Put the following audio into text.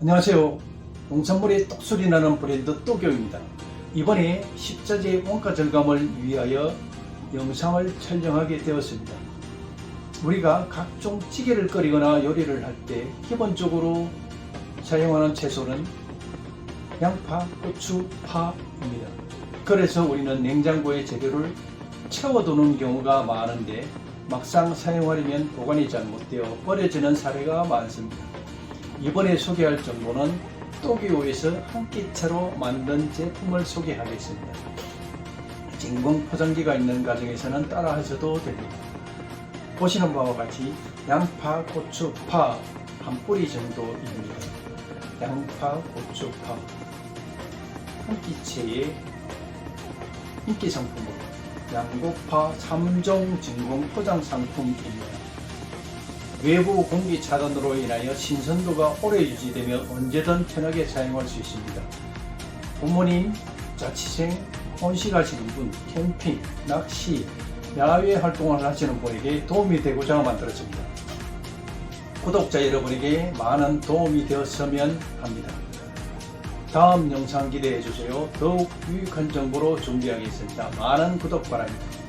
안녕하세요. 농산물의 똑소리 나는 브랜드 또교입니다. 이번에 식자재 원가 절감을 위하여 영상을 촬영하게 되었습니다. 우리가 각종 찌개를 끓이거나 요리를 할 때 기본적으로 사용하는 채소는 양파, 고추, 파입니다. 그래서 우리는 냉장고에 재료를 채워두는 경우가 많은데 막상 사용하려면 보관이 잘못되어 버려지는 사례가 많습니다. 이번에 소개할 정보는 또기오에서 한 끼차로 만든 제품을 소개하겠습니다. 진공 포장기가 있는 가정에서는 따라 하셔도 됩니다. 보시는 바와 같이 양파, 고추, 파 한 뿌리 정도입니다. 양파, 고추, 파 한 끼채에 인기 상품으로 양고파 3종 진공 포장 상품입니다. 외부 공기 차단으로 인하여 신선도가 오래 유지되며 언제든 편하게 사용할 수 있습니다. 부모님, 자취생, 혼식하시는 분, 캠핑, 낚시, 야외 활동을 하시는 분에게 도움이 되고자 만들어집니다. 구독자 여러분에게 많은 도움이 되었으면 합니다. 다음 영상 기대해 주세요. 더욱 유익한 정보로 준비하겠습니다. 많은 구독 바랍니다.